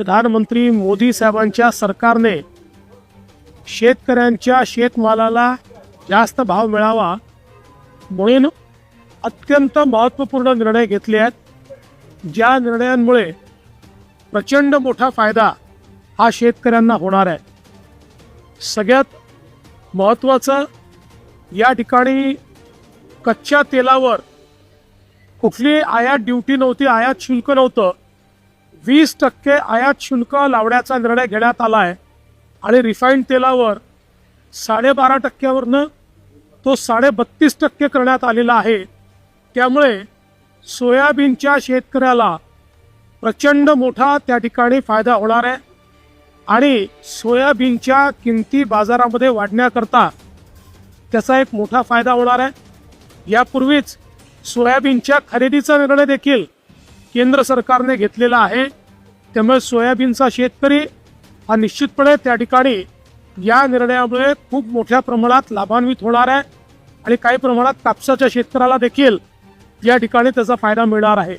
प्रधानमंत्री मोदी साहेबांच्या सरकारने शेतकऱ्यांच्या शेतमालाला जास्त भाव मिळावा म्हणून अत्यंत महत्त्वपूर्ण निर्णय घेतले आहेत. ज्या निर्णयांमुळे प्रचंड मोठा फायदा हा शेतकऱ्यांना होणार आहे. सगळ्यात महत्त्वाचं या ठिकाणी कच्च्या तेलावर कुठली आयात ड्युटी नव्हती आयात शुल्क नव्हतं. वीस टक्के आयात शुल्क लावण्याचा निर्णय घेण्यात आला आहे आणि रिफाईंड तेलावर साडेबारा टक्क्यावरनं तो साडे बत्तीस टक्के करण्यात आलेला आहे. त्यामुळे सोयाबीनच्या शेतकऱ्याला प्रचंड मोठा त्या ठिकाणी फायदा होणार आहे. आणि सोयाबीनच्या किमती बाजारामध्ये वाढण्याकरता त्याचा एक मोठा फायदा होणार आहे. यापूर्वीच सोयाबीनच्या खरेदीचा निर्णय देखील केंद्र सरकारने घेतलेला आहे. त्यामुळे सोयाबीनचा शेतकरी हा निश्चितपणे त्या ठिकाणी या निर्णयामुळे खूप मोठ्या प्रमाणात लाभान्वित होणार आहे आणि काही प्रमाणात कापसाच्या शेतकऱ्याला देखील या ठिकाणी त्याचा फायदा मिळणार आहे.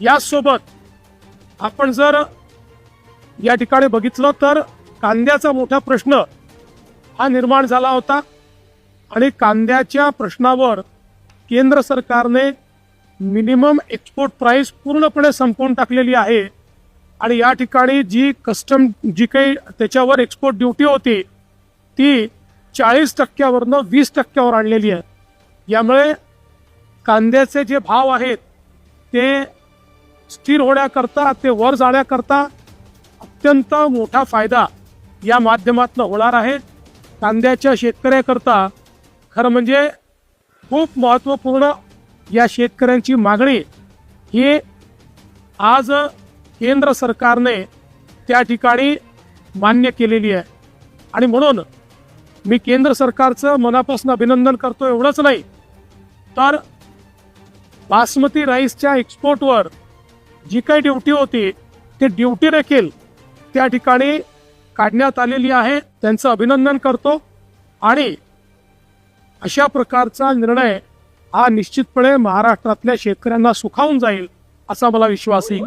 याचसोबत आपण जर या ठिकाणी बघितलं तर कांद्याचा मोठा प्रश्न हा निर्माण झाला होता आणि कांद्याच्या प्रश्नावर केंद्र सरकारने मिनिमम एक्सपोर्ट प्राईस पूर्णपणे संपवून टाकलेली आहे. आणि या ठिकाणी जी कस्टम जी काही त्याच्यावर एक्सपोर्ट ड्युटी होती ती चाळीस टक्क्यावरनं वीस टक्क्यावर आणलेली आहे. यामुळे कांद्याचे जे भाव आहेत ते स्थिर होण्याकरता ते वर जाण्याकरता अत्यंत मोठा फायदा या माध्यमातून होणार आहे. कांद्याच्या शेतकऱ्याकरता खरं म्हणजे खूप महत्त्वपूर्ण या शेतकऱ्यांची मागणी ही आज केंद्र सरकारने त्या ठिकाणी मान्य केलेली आहे. आणि म्हणून मी केंद्र सरकारचं मनापासून अभिनंदन करतो एवढंच नाही तर बासमती राईसच्या एक्सपोर्टवर जी काही ड्युटी होती ती ड्युटी देखील त्या ठिकाणी काढण्यात आलेली आहे त्यांचं अभिनंदन करतो. आणि अशा प्रकारचा निर्णय हा निश्चितपणे महाराष्ट्रातल्या शेतकऱ्यांना सुखावून जाईल असा मला विश्वास आहे